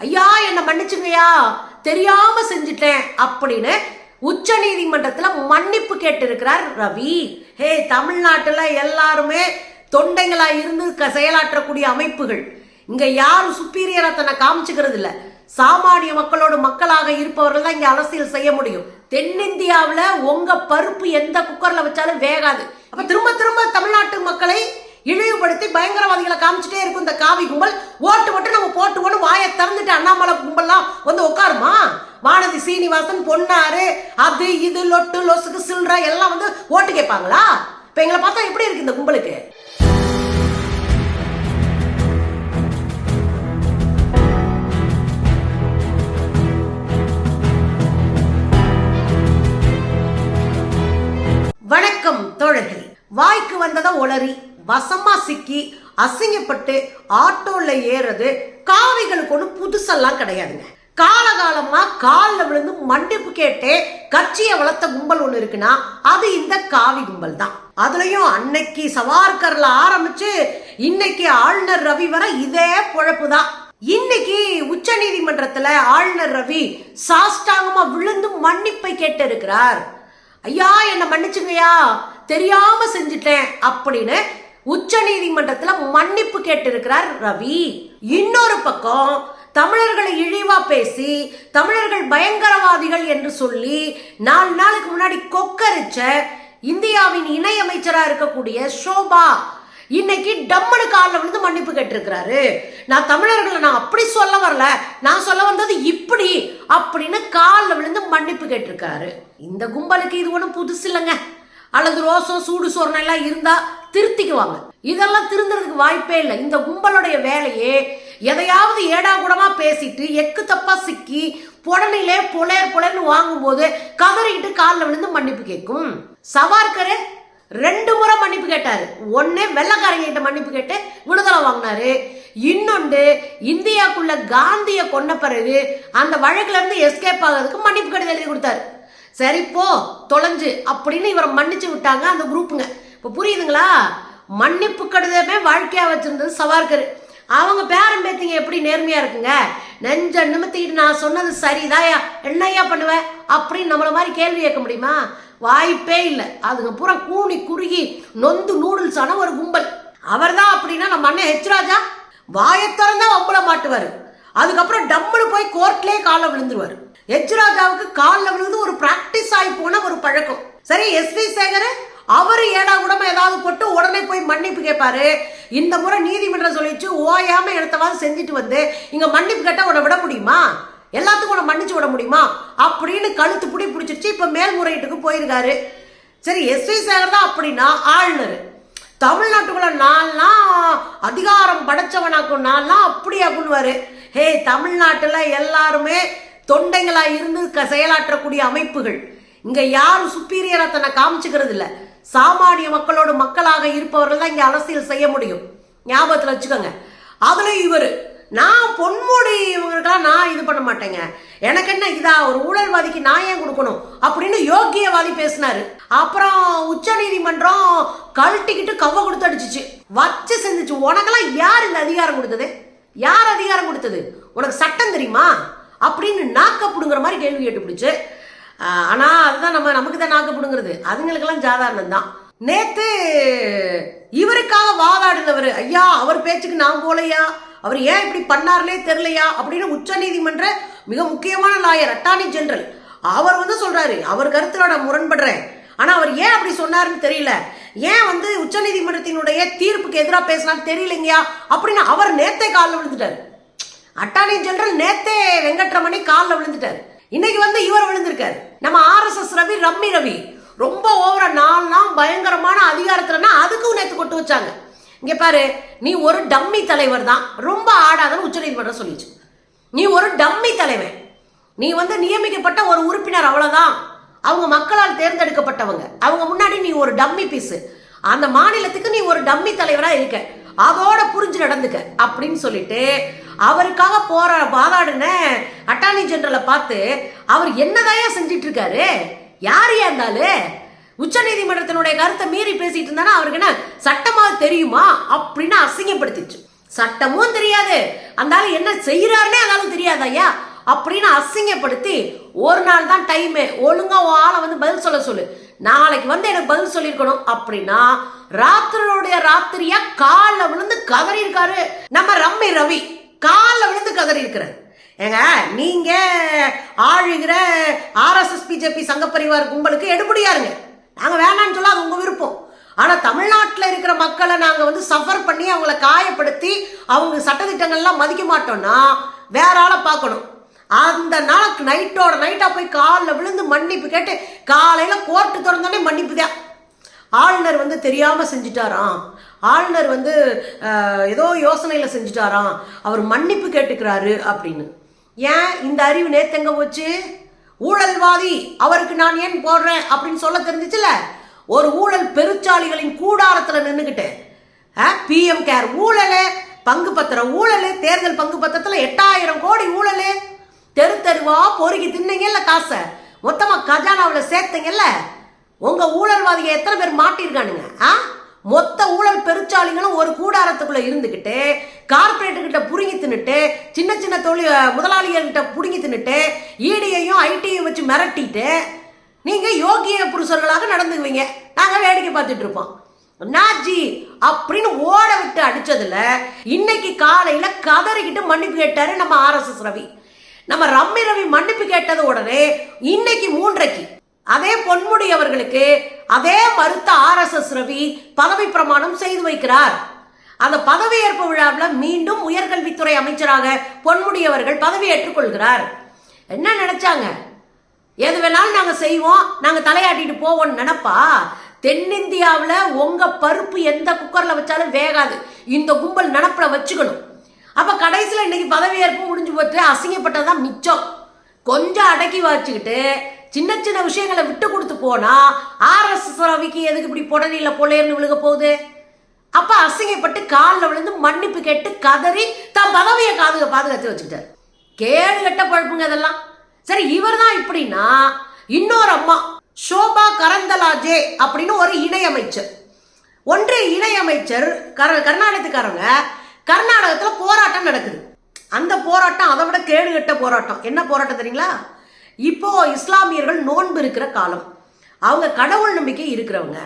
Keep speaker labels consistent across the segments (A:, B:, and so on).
A: ஐயா என்ன மன்னிச்சுங்கய்யா. தெரியாம செஞ்சுட்டேன் அப்படின்னு உச்ச நீதிமன்றத்துல மன்னிப்பு கேட்டிருக்கிறார் ரவி. ஹே தமிழ்நாட்டுல எல்லாருமே தொண்டைங்களா இருந்து க- செயலாற்றக்கூடிய அமைப்புகள். இங்க யாரும் சுப்பீரியரா தன்னை காமிச்சுக்கிறது இல்ல சாமானிய மக்களோட மக்களாக இருப்பவர்கள் தான் இங்க அரசியல் செய்ய முடியும். தென்னிந்தியாவில் உங்க பருப்பு எந்த குக்கர்ல வச்சாலும் வேகாது. அப்ப திரும்ப திரும்ப தமிழ்நாட்டு மக்களை இழிவுபடுத்தி பயங்கரவாதிகளை காமிச்சிட்டே இருக்கும் இந்த காவி கும்பல். ஓட்டு மட்டும் நம்ம போட்டு போட்டு வாயை திறந்துட்டு அண்ணாமலை கும்பல்லாம் வந்து உட்காருமா? வானதி சீனிவாசன் பொன்னாரு அது இது லொட்டு லொசுக்கு சில்ற எல்லாம் வந்து ஓட்டு கேட்பாங்களா? இப்போ எங்களை பார்த்தா எப்படி இருக்கு இந்த கும்பலுக்கு? வணக்கம் தோழர்களே. வாய்க்கு வந்ததை உளறி வசமா சிக்கி அசிங்கப்பட்டு ஆட்டோல ஏறது காவிகளுக்கு ஒன்றும் புதுசெல்லாம் கிடையாதுங்க. காலகாலமா காலில் விழுந்து மன்னிப்பு கேட்டே கட்சியை வளர்த்த கும்பல் ஒன்று இருக்குன்னா அது இந்த காவி கும்பல் தான் அதுலயும் அன்னைக்கு சவார்கர்ல ஆரம்பிச்சு இன்னைக்கு ஆளுநர் ரவி வரை இதே பொழப்பு தான் இன்னைக்கு உச்ச நீதிமன்றத்துல ஆளுநர் ரவி சாஷ்டாங்கமா விழுந்து மன்னிப்பை கேட்டு இருக்கிறார் ஐயா என்ன மன்னிச்சுங்கய்யா தெரியாம செஞ்சுட்டேன் அப்படின்னு உச்ச நீதிமன்றத்துல மன்னிப்பு கேட்டிருக்கிறார் ரவி. இன்னொரு பக்கம் தமிழர்களை இழிவா பேசி தமிழர்கள் பயங்கரவாதிகள் என்று சொல்லி நாலு நாளுக்கு முன்னாடி கொக்கரிச்ச இந்தியாவின் இணை அமைச்சரா இருக்கக்கூடிய ஷோபா இன்னைக்கு டம்மனு காலில் விழுந்து மன்னிப்பு கேட்டிருக்கிறாரு. நான் தமிழர்களை நான் அப்படி சொல்ல வரல. நான் சொல்ல வந்தது இப்படி அப்படின்னு காலில் விழுந்து மன்னிப்பு கேட்டிருக்காரு இந்த கும்பலுக்கு இது ஒன்றும் புதுசு இல்லைங்க அல்லது ரோசம் சூடு சோர்ணம் எல்லாம் இருந்தால் திருத்திக்குவாங்க. இதெல்லாம் திருந்துறதுக்கு வாய்ப்பே இல்லை. இந்த கும்பலுடைய வேலையே எதையாவது ஏடா கூடமா பேசிட்டு எக்கு தப்பா சிக்கி புடனிலே புலர் புலர்னு வாங்கும்போது கதறிக்கிட்டு காலில் விழுந்து மன்னிப்பு கேட்கும். சவார்கரு ரெண்டு முறை மன்னிப்பு கேட்டாரு. ஒன்னு வெள்ளக்காரங்கிட்ட மன்னிப்பு கேட்டு விடுதலை வாங்கினாரு. இன்னொன்று இந்தியாவுக்குள்ள காந்தியை கொன்ன பிறகு அந்த வழக்குல இருந்து எஸ்கேப் ஆகிறதுக்கு மன்னிப்பு கடிதம் எழுதி கொடுத்தாரு. சரி போ தொலைஞ்சு அப்படின்னு இவரை மன்னிச்சு விட்டாங்க அந்த குரூப்புங்க இப்போ புரியுதுங்களா? மன்னிப்பு கடிதமே வாழ்க்கையாக வச்சிருந்தது சவார்கர். அவங்க பேரன் பேத்திங்க எப்படி நேர்மையாக இருக்குங்க? நெஞ்ச நிமித்திக்கிட்டு நான் சொன்னது சரிதாயா? என்னையா பண்ணுவேன் அப்படின்னு நம்மளை மாதிரி கேள்வி கேட்க முடியுமா? வாய்ப்பே இல்லை. அதுங்க பூரா கூனி குறுகி நொந்து நூடுல்ஸ் ஆன ஒரு கும்பல். அவர்தான் அப்படின்னா நம்ம அண்ணன் ஹெச்ராஜா வாயத்திறந்தா வாயை மாட்டுவார். அதுக்கப்புறம் டம்முனு போய் கோர்ட்லேயே காலில் விழுந்துருவார். ஹெச்ராஜாவுக்கு காலில் விழுந்து ஒரு ப்ராக்டிஸ் ஆகி போன ஒரு பழக்கம். சரி எஸ் வி சேகர் அவர் ஏடா உடம்பை ஏதாவது போட்டு உடனே போய் மன்னிப்பு கேட்பாரு இந்த முறை நீதிமன்றம் சொல்லிச்சு ஓயாம இடத்தவாது செஞ்சுட்டு வந்து இங்க மன்னிப்பு கேட்டா உன்னை விட முடியுமா? எல்லாத்துக்கும் உன்னை மன்னிச்சு விட முடியுமா? அப்படின்னு கழுத்து புடி பிடிச்சிருச்சு இப்ப மேல்முறையீட்டுக்கு போயிருக்காரு. சரி எஸ் வி சேகர் தான் அப்படின்னா ஆளுநர். தமிழ்நாட்டுக்குள்ள நான்லாம் அதிகாரம் படைச்சவனாக்கும் நான்லாம் அப்படி அப்படின்னுவாரு ஹே தமிழ்நாட்டில் எல்லாருமே தொண்டைங்களா இருந்து க- செயலாற்றக்கூடிய அமைப்புகள். இங்க யாரும் சுப்பீரியரா தன்னை காமிச்சுக்கிறது இல்லை சாமானிய மக்களோட மக்களாக இருப்பவர்கள் தான் இங்கே அரசியல் செய்ய முடியும். ஞாபகத்தில் வச்சுக்கோங்க. அதில் இவர். நான் பொன்முடி இவங்களுக்கெல்லாம் நான் இது பண்ண மாட்டேங்க. எனக்கு என்ன இதா ஒரு ஊழல்வாதிக்கு நான் ஏன் கொடுக்கணும் அப்படின்னு யோக்கியவாதி பேசினாரு. அப்புறம் உச்ச நீதிமன்றம் கழட்டிக்கிட்டு கவ்வ கொடுத்து அடிச்சிச்சு. வச்சு செஞ்சிச்சு. உனக்கெல்லாம் யார் இந்த அதிகாரம் கொடுத்தது? யார் அதிகாரம் கொடுத்தது? உனக்கு சட்டம் தெரியுமா? அப்படின்னு நாக்க பிடுங்குற மாதிரி கேள்வி கேட்டு பிடிச்சு ஆனால் அதுதான் நம்ம நமக்கு தான் நாக்கப்படுங்கிறது அதுங்களுக்கெல்லாம் சாதாரணம் தான். நேற்று இவருக்காக வாதாடினவர் ஐயா அவர் பேச்சுக்கு நான் போலையா? அவர் ஏன் இப்படி பண்ணார்னே தெரியலையா? அப்படின்னு உச்சநீதிமன்ற மிக முக்கியமான லாயர் அட்டார்னி ஜெனரல் அவர் வந்து சொல்றாரு அவர் கருத்துல நான் முரண்படுறேன். ஆனா அவர் ஏன் அப்படி சொன்னாருன்னு தெரியல. ஏன் வந்து உச்சநீதிமன்றத்தினுடைய தீர்ப்புக்கு எதிராக பேசினான்னு தெரியலைங்கயா அப்படின்னு அவர் நேத்தே காலில் விழுந்துட்டாரு. அட்டார்னி ஜெனரல் நேத்தே வெங்கட்ரமணி காலில் விழுந்துட்டாரு. இன்னைக்கு வந்து இவர் விழுந்திருக்காரு. நம்ம ஆர்எஸ்எஸ் ரவி ரம்மி ரவி. ரொம்ப ஓவரா நாள்னா பயங்கரமான அதிகாரத்துலன்னா அதுக்கும் நேற்று கொட்டு வச்சாங்க. இங்க பாரு நீ ஒரு டம்மி தலைவர் தான். ரொம்ப ஆடாதன்னு உச்சநீதிமன்றம் சொல்லிச்சு. நீ ஒரு டம்மி தலைவன். நீ வந்து நியமிக்கப்பட்ட ஒரு உறுப்பினர் அவ்வளோதான் அவங்க மக்களால் தேர்ந்தெடுக்கப்பட்டவங்க. அவங்க முன்னாடி நீ ஒரு டம்மி பீஸு அந்த மாநிலத்துக்கு நீ ஒரு டம்மி தலைவராக இருக்க. அதோட புரிஞ்சு நடந்துக்க அப்படின்னு சொல்லிட்டு அவருக்காக போற வாதாடின அட்டார்னி ஜெனரலை பார்த்து அவர் என்னதாயா செஞ்சிட்டு இருக்காரு யார் இருந்தாலு உச்ச நீதிமன்றத்தினுடைய கருத்தை மீறி பேசிட்டு இருந்தானா? அவருக்கு என்ன சட்டமா தெரியுமா? அப்படின்னு அசிங்கப்படுத்திச்சு. சட்டமும் தெரியாது. அந்த என்ன செய்யறாருன்னே அதாலும் தெரியாது ஐயா. அப்படின்னு அசிங்கப்படுத்தி ஒரு நாள் தான் டைமு ஒழுங்கா ஆளை வந்து பதில் சொல்ல சொல்லு. நாளைக்கு வந்து எனக்கு பதில் சொல்லியிருக்கணும் அப்படின்னா ராத்திரியோடைய ராத்திரியா காலில் விழுந்து கதறி இருக்காரு. நம்ம ரம்மி ரவி காலில் விழுந்து கதறி இருக்கிறார். ஏங்க நீங்க ஆழுகிற ஆர்எஸ்எஸ் பிஜேபி சங்கப்பரிவார் கும்பலுக்கு எடுபடியாருங்க. நாங்கள் வேணாம்னு சொல்ல அது உங்கள் விருப்பம். ஆனால் தமிழ்நாட்டில் இருக்கிற மக்களை நாங்கள் வந்து சஃபர் பண்ணி அவங்கள காயப்படுத்தி அவங்க சட்டத்திட்டங்கள்லாம் மதிக்க மாட்டோம்னா வேற ஆளை பார்க்கணும். அந்த நாளுக்கு நைட்டோட நைட்டாக போய் காலில் விழுந்து மன்னிப்பு கேட்டு காலையில் கோர்ட்டு திறந்தோடனே மன்னிப்பு தான் ஆளுநர் வந்து தெரியாமல் செஞ்சுட்டாராம். ஆளுநர் வந்து ஏதோ யோசனையில் செஞ்சுட்டாராம். அவர் மன்னிப்பு கேட்டுக்கிறாரு அப்படின்னு. ஏன் இந்த அறிவு நேத்தெங்க போச்சு? ஊழல்வாதி அவருக்கு நான் ஏன் போடுறேன் அப்படின்னு சொல்ல தெரிஞ்சிச்சுல? ஒரு ஊழல் பெருச்சாளிகளின் கூடாரத்தில் நின்றுக்கிட்டேன் பிஎம் கேர் ஊழலு பங்கு பத்திரம் ஊழலு தேர்தல் பங்கு பத்திரத்தில் எட்டாயிரம் கோடி ஊழலு. தெரு தெருவா பொறுக்கி தின்னீங்கல்ல காசை? மொத்தமாக கஜானாவில் சேர்த்தீங்கல்ல? உங்கள் ஊழல்வாதிகள் எத்தனை பேர் மாட்டியிருக்கானுங்க ஆ? மொத்த ஊழல் பெருச்சாளிகளும் ஒரு கூடாரத்துக்குள்ள இருந்துக்கிட்டு கார்பரேட்டு கிட்ட புடுங்கி தின்னுட்டு சின்ன சின்ன தொழில் முதலாளிகள்கிட்ட புடுங்கி தின்னுட்டு ஈடியையும் ஐடியையும் வச்சு மிரட்டிட்டு நீங்கள் யோகிய புருஷர்களாக நடந்துக்குவீங்க. நாங்கள் வேடிக்கை பார்த்துட்டு இருப்போம். நாஜி அப்படின்னு ஓட விட்டு அடிச்சதுல இன்னைக்கு காலையில கதறிக்கிட்டு மன்னிப்பு கேட்டாரு நம்ம ஆர்எஸ்எஸ் ரவி. நம்ம ரம்மி ரவி மன்னிப்பு கேட்டது உடனே இன்னைக்கு மூன்றைக்கு. அதே பொன்முடி அவர்களுக்கு அதே மறுத்த ஆர்எஸ்எஸ் ரவி பதவி பிரமாணம் செய்து வைக்கிறார். அந்த பதவியேற்பு விழாவில் மீண்டும் உயர்கல்வித்துறை அமைச்சராக பொன்முடி அவர்கள் பதவியேற்றுக் என்ன நினைச்சாங்க? எது வேணாலும் நாங்க செய்வோம் நாங்க தலையாட்டிட்டு போவோம்னு நினப்பா? தென்னிந்தியாவில் உங்க பருப்பு எந்த குக்கர்ல வச்சாலும் வேகாது. இந்த கும்பல் நினப்பில் வச்சுக்கணும். அப்ப கடைசியில் இன்னைக்கு பதவியேற்பு முடிஞ்சு போட்டு அசிங்கப்பட்டதான் மிச்சம். கொஞ்சம் அடக்கி வச்சுக்கிட்டு சின்ன சின்ன விஷயங்களை விட்டு கொடுத்து போனா ஆர்எஸ்எஸ் ரவிக்கு எதுக்கு இப்படி புடனில பொழையர்னு விழுக போகுது? அப்ப அசிங்கப்பட்டு காலில் விழுந்து மன்னிப்பு கேட்டு கதறி தன் பதவியை காது பாதுகாத்து வச்சுக்கிட்டார். கேடு கட்ட பழப்புங்க இதெல்லாம். சரி இவர் தான் இப்படின்னா இன்னொரு அம்மா ஷோபா கரந்தலாஜே அப்படின்னு ஒரு இணையமைச்சர். ஒன்றிய இணையமைச்சர் கர கர்நாடகத்துக்காரங்க கர்நாடகத்தில் போராட்டம் நடக்குது. அந்த போராட்டம் அதை விட கேடு கட்ட போராட்டம். என்ன போராட்டம் தெரியுங்களா? இப்போ இஸ்லாமியர்கள் நோன்பு இருக்கிற காலம். அவங்க கடவுள் நம்பிக்கை இருக்கிறவங்க.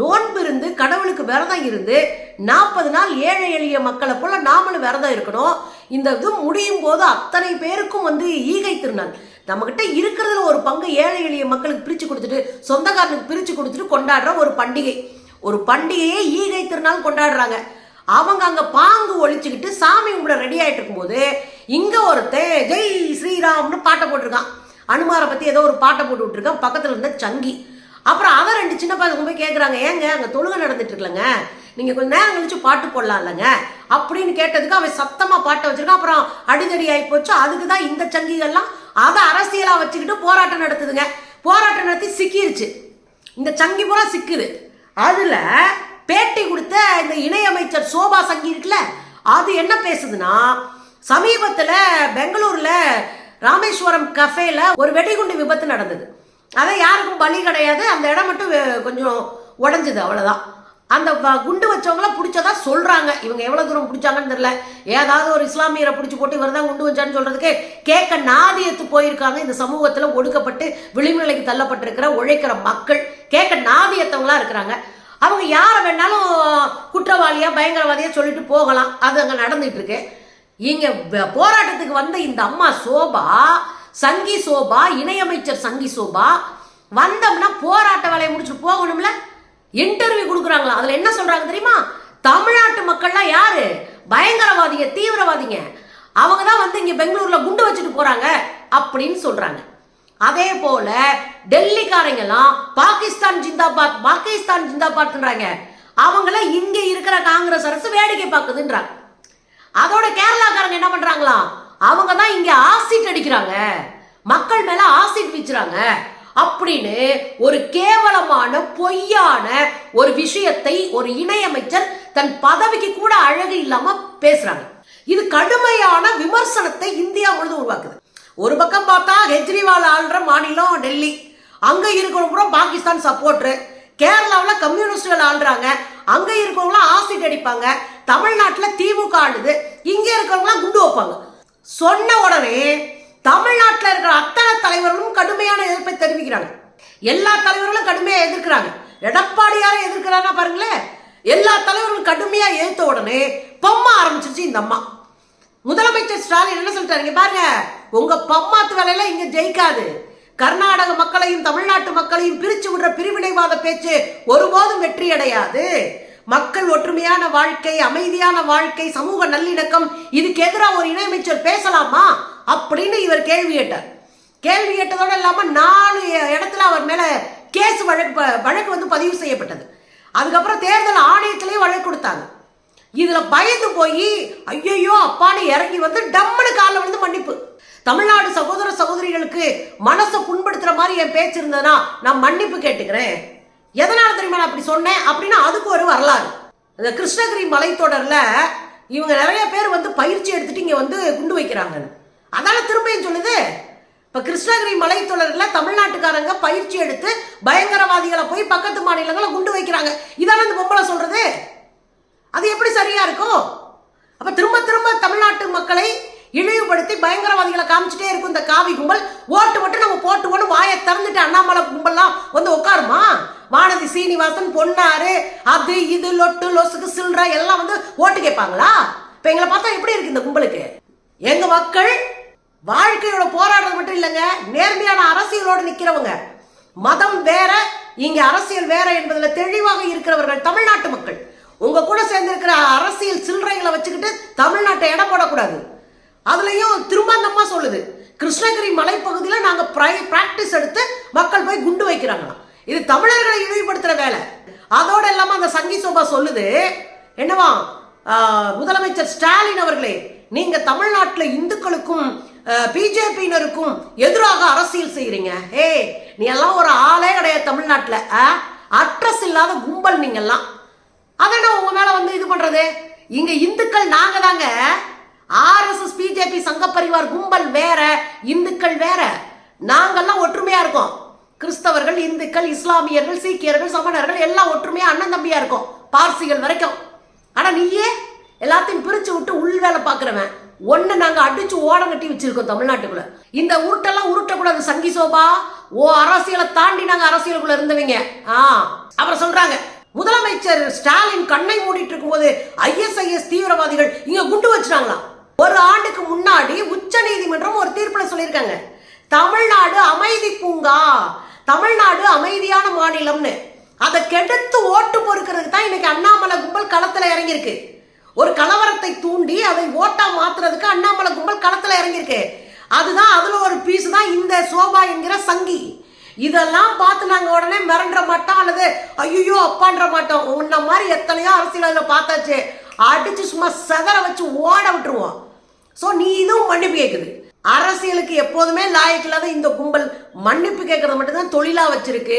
A: நோன்பு இருந்து கடவுளுக்கு விரதம் இருந்து நாற்பது நாள் ஏழை எளிய மக்களை போல நாமளும் விரதம் இருக்கணும். இந்த இது முடியும் போது அத்தனை பேருக்கும் வந்து ஈகை திருநாள். நம்மகிட்ட இருக்கிறதுல ஒரு பங்கு ஏழை எளிய மக்களுக்கு பிரிச்சு கொடுத்துட்டு சொந்தக்காரனுக்கு பிரித்து கொடுத்துட்டு கொண்டாடுற ஒரு பண்டிகை. ஒரு பண்டிகையே ஈகை திருநாள் கொண்டாடுறாங்க. அவங்க அங்கே பாங்கு ஒழிச்சுக்கிட்டு சாமி கும்பிட ரெடி ஆகிட்டு இருக்கும்போது இங்கே ஒருத்தன் ஜெய் ஸ்ரீராம்னு பாட்டை போட்டிருக்கான். அனுமாரை பற்றி ஏதோ ஒரு பாட்டை போட்டு விட்டுருக்கான். பக்கத்தில் இருந்த சங்கி. அப்புறம் அவன் ரெண்டு சின்ன பசங்க போய் கேட்குறாங்க ஏங்க அங்கே தொழுகை நடந்துட்டு இருக்கலங்க நீங்கள் கொஞ்சம் நேரம் கழிச்சு பாட்டு போடலாம் இல்லைங்க. அப்படின்னு கேட்டதுக்கு அவன் சத்தமாக பாட்டை வச்சுருக்கான். அப்புறம் அடிதடி ஆகி போச்சு. அதுக்கு தான் இந்த சங்கிகள்லாம் அதை அரசியலாக வச்சுக்கிட்டு போராட்டம் நடத்துதுங்க. போராட்டம் நடத்தி சிக்கிருச்சு. இந்த சங்கி பூரா சிக்குது. அதில் பேட்டி கொடுத்த இந்த இணையமைச்சர் சோபா சங்கி இருக்குல்ல அது என்ன பேசுதுன்னா சமீபத்தில் பெங்களூரில் ராமேஸ்வரம் கஃபேல ஒரு வெடிகுண்டு விபத்து நடந்தது. அதை யாருக்கும் பலி கிடையாது அந்த இடம் மட்டும் கொஞ்சம் உடஞ்சது அவ்வளோதான் அந்த குண்டு வச்சவங்கள பிடிச்சதா சொல்கிறாங்க இவங்க எவ்வளோ தூரம் பிடிச்சாங்கன்னு தெரியல. ஏதாவது ஒரு இஸ்லாமியரை பிடிச்சி போட்டு இவர் தான் குண்டு வச்சான்னு சொல்கிறதுக்கு கேட்க நாதியத்து போயிருக்காங்க. இந்த சமூகத்தில் ஒடுக்கப்பட்டு விளிம்புநிலைக்கு தள்ளப்பட்டிருக்கிற உழைக்கிற மக்கள். கேட்க நாதியத்தவங்களா இருக்கிறாங்க. அவங்க யாரை வேணாலும் குற்றவாளியா பயங்கரவாதியா சொல்லிட்டு போகலாம். அது அங்கே நடந்துட்டு இருக்கு இங்க போராட்டத்துக்கு வந்த இந்த அம்மா சோபா சங்கி சோபா இணையமைச்சர் சங்கி சோபா வந்தோம்னா போராட்ட வேலையை முடிச்சுட்டு போகணும்ல? இன்டர்வியூ கொடுக்குறாங்களா அதில் என்ன சொல்றாங்க தெரியுமா? தமிழ்நாட்டு மக்கள்லாம் யாரு? பயங்கரவாதிங்க தீவிரவாதிங்க. அவங்க தான் வந்து இங்கே பெங்களூரில் குண்டு வச்சுட்டு போறாங்க அப்படின்னு சொல்றாங்க. அதே போல டெல்லிக்காரங்கெல்லாம் பாகிஸ்தான் ஜிந்தாபாத் பாகிஸ்தான் ஜிந்தாபாத்ன்றாங்க. அவங்கள இங்க இருக்கிற காங்கிரஸ் அரசு வேடிக்கை பார்க்குதுன்றாங்க. அதோட கேரளாக்காரங்க என்ன பண்றாங்களா? அவங்க தான் இங்க ஆசிட் அடிக்கிறாங்க. மக்கள் மேல ஆசிட் வீச்சுறாங்க. அப்படின்னு ஒரு கேவலமான பொய்யான ஒரு விஷயத்தை ஒரு இணையமைச்சர் தன் பதவிக்கு கூட அழகு இல்லாம பேசுறாங்க. இது கடுமையான விமர்சனத்தை இந்தியா முழுதும் உருவாக்குது. ஒரு பக்கம் பார்த்தா கெஜ்ரிவால் ஆள்ற மாநிலம் டெல்லி. அங்கே இருக்கிறவங்க பாகிஸ்தான் சப்போர்ட்ரு கேரளாவில் கம்யூனிஸ்டுகள் ஆள்றாங்க. அங்கே இருக்கிறவங்களாம் ஆசிட் அடிப்பாங்க தமிழ்நாட்டில் திமுக ஆளுது. இங்கே இருக்கிறவங்களாம் குண்டு வைப்பாங்க. சொன்ன உடனே தமிழ்நாட்டில் இருக்கிற அத்தனை தலைவர்களும் கடுமையான எதிர்ப்பை தெரிவிக்கிறாங்க. எல்லா தலைவர்களும் கடுமையாக எதிர்க்கிறாங்க. எடப்பாடியார எதிர்க்கிறாரா பாருங்களேன். எல்லா தலைவர்களும் கடுமையாக எதிர்த்த உடனே பொம்மை ஆரம்பிச்சிருச்சு இந்த அம்மா. முதலமைச்சர் ஸ்டாலின் என்ன சொல்லிட்டாருங்க பாருங்க. உங்க பம்மாத்து வேலையில இங்க ஜெயிக்காது. கர்நாடக மக்களையும் தமிழ்நாட்டு மக்களையும் பிரிச்சு விடுற பிரிவினைவாத பேச்சு ஒருபோதும் வெற்றி அடையாது. மக்கள் ஒற்றுமையான வாழ்க்கை அமைதியான வாழ்க்கை சமூக நல்லிணக்கம் இதுக்கு எதிராக ஒரு இணையமைச்சர் பேசலாமா? அப்படின்னு இவர் கேள்வி கேட்டார். கேள்வி கேட்டதோடு இல்லாம நாலு இடத்துல அவர் மேல கேஸ் வழக்கு வழக்கு வந்து பதிவு செய்யப்பட்டது. அதுக்கப்புறம் தேர்தல் ஆணையத்திலேயே வழக்கு கொடுத்தாங்க. இதுல பயந்து போய் ஐயையோ அப்பான்னு இறங்கி வந்து டம்முனு காலில் வந்து மன்னிப்பு. தமிழ்நாடு சகோதர சகோதரிகளுக்கு மனசை புண்படுத்துற மாதிரி என் பேச்சு இருந்ததுன்னா நான் மன்னிப்பு கேட்டுக்கிறேன். எதனால தெரியுமா நான் அப்படி சொன்னேன்? அப்படின்னா அதுக்கு ஒரு வரலாறு. இந்த கிருஷ்ணகிரி மலைத்தொடரில் இவங்க நிறைய பேர் வந்து பயிற்சி எடுத்துட்டு இங்கே வந்து குண்டு வைக்கிறாங்கன்னு. அதால திரும்பியும் சொல்லுது? இப்போ கிருஷ்ணகிரி மலைத்தொடரில் தமிழ்நாட்டுக்காரங்க பயிற்சி எடுத்து பயங்கரவாதிகளை போய் பக்கத்து மாநிலங்களை குண்டு வைக்கிறாங்க. இதான இந்த பொம்பளை சொல்றது? அது எப்படி சரியா இருக்கும்? அப்போ திரும்ப திரும்ப தமிழ்நாட்டு மக்களை இழிவுபடுத்தி பயங்கரவாதிகளை காமிச்சிட்டே இருக்கும் இந்த காவி கும்பல். ஓட்டு மட்டும் நம்ம போட்டு வாயை திறந்துட்டு அண்ணாமலை கும்பல்லாம் வந்து உட்காருமா? வானதி சீனிவாசன் பொன்னாரு அது இது லொட்டு லொசுக்கு சில்ற எல்லாம் வந்து ஓட்டு கேட்பாங்களா? இப்ப எங்களை பார்த்தா எப்படி இருக்கு இந்த கும்பலுக்கு? எங்க மக்கள் வாழ்க்கையோட போராடுறது மட்டும் இல்லைங்க நேர்மையான அரசியலோடு நிக்கிறவங்க. மதம் வேற இங்க அரசியல் வேற என்பதுல தெளிவாக இருக்கிறவர்கள் தமிழ்நாட்டு மக்கள். உங்க கூட சேர்ந்திருக்கிற அரசியல் சில்லறைகளை வச்சுக்கிட்டு தமிழ்நாட்டை இடம் போடக்கூடாது. அதுலயும் திருமாந்தம்மா சொல்லுது கிருஷ்ணகிரி மலைப்பகுதியில் நாங்கள் ப்ரை ப்ராக்டிஸ் எடுத்து மக்கள் போய் குண்டு வைக்கிறாங்களாம். இது தமிழர்களை இழிவுபடுத்துகிற வேலை. அதோடு இல்லாமல் அந்த சங்கி சோபா சொல்லுது என்னவா முதலமைச்சர் ஸ்டாலின் அவர்களே நீங்கள் தமிழ்நாட்டில் இந்துக்களுக்கும் பிஜேபியினருக்கும் எதிராக அரசியல் செய்கிறீங்க ஏ நீ எல்லாம் ஒரு ஆளே கிடையாது தமிழ்நாட்டில். அட்ரஸ் இல்லாத கும்பல் நீங்கள்லாம் அதை நான் உங்கள் மேலே வந்து இது பண்ணுறது இங்கே இந்துக்கள் நாங்கள் தாங்க. ஆர்எஸ்எஸ் பிஜேபி சங்க பரிவார் கும்பல் வேற இந்துக்கள் வேற. நாங்கெல்லாம் ஒற்றுமையா இருக்கோம். கிறிஸ்தவர்கள் இந்துக்கள் இஸ்லாமியர்கள் சீக்கியர்கள் சமணர்கள் எல்லாம் ஒற்றுமையா அண்ணன் தம்பியா இருக்கும். பார்சிகள் வரைக்கும். ஆனா நீயே எல்லாத்தையும் பிரிச்சு விட்டு உள் வேலை பார்க்குறவன். ஒன்று நாங்கள் அடிச்சு ஓடம் கட்டி வச்சிருக்கோம் தமிழ்நாட்டுக்குள்ள. இந்த உருட்டெல்லாம் உருட்டக்கூடாது சங்கி சோபா. ஓ அரசியலை தாண்டி நாங்கள் அரசியலுக்குள்ள இருந்தவங்க. ஆ அப்புறம் சொல்றாங்க முதலமைச்சர் ஸ்டாலின் கண்ணை மூடிட்டு இருக்கும்போது ஐஎஸ்ஐஎஸ் தீவிரவாதிகள் இங்க குண்டு வச்சுட்டாங்களாம். ஒரு ஆண்டுக்கு முன்னாடி உச்ச நீதிமன்றம் ஒரு தீர்ப்பில் சொல்லியிருக்காங்க. தமிழ்நாடு அமைதி பூங்கா. தமிழ்நாடு அமைதியான மாநிலம்னு. அதை கெடுத்து ஓட்டு பொறுக்கிறதுக்கு தான் இன்னைக்கு அண்ணாமலை கும்பல் களத்தில் இறங்கியிருக்கு. ஒரு கலவரத்தை தூண்டி அதை ஓட்டா மாத்துறதுக்கு அண்ணாமலை கும்பல் களத்தில் இறங்கியிருக்கு. அதுதான் அதுல ஒரு பீஸ் தான் இந்த சோபா என்கிற சங்கி. இதெல்லாம் பார்த்து நாங்க உடனே மிரண்ட மாட்டோம் அல்லது ஐயோ அப்பான்ற மாட்டோம். உன்ன மாதிரி எத்தனையோ அரசியல் பார்த்தாச்சு. அடிச்சு சும்மா செதற வச்சு ஓட விட்டுருவோம். ஸோ நீ இதுவும் மன்னிப்பு கேட்குது அரசியலுக்கு எப்போதுமே லாயக்கு இல்லாத இந்த கும்பல் மன்னிப்பு கேட்கறத மட்டும்தான் தொழிலாக வச்சிருக்கு.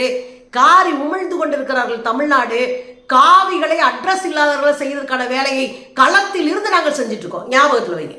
A: காரி உமிழ்ந்து கொண்டிருக்கிறார்கள் தமிழ்நாடு. காவிகளை அட்ரஸ் இல்லாதவர்களை செய்வதற்கான வேலையை களத்தில் இருந்து நாங்கள் செஞ்சுட்டு இருக்கோம். ஞாபகத்தில் வைங்க.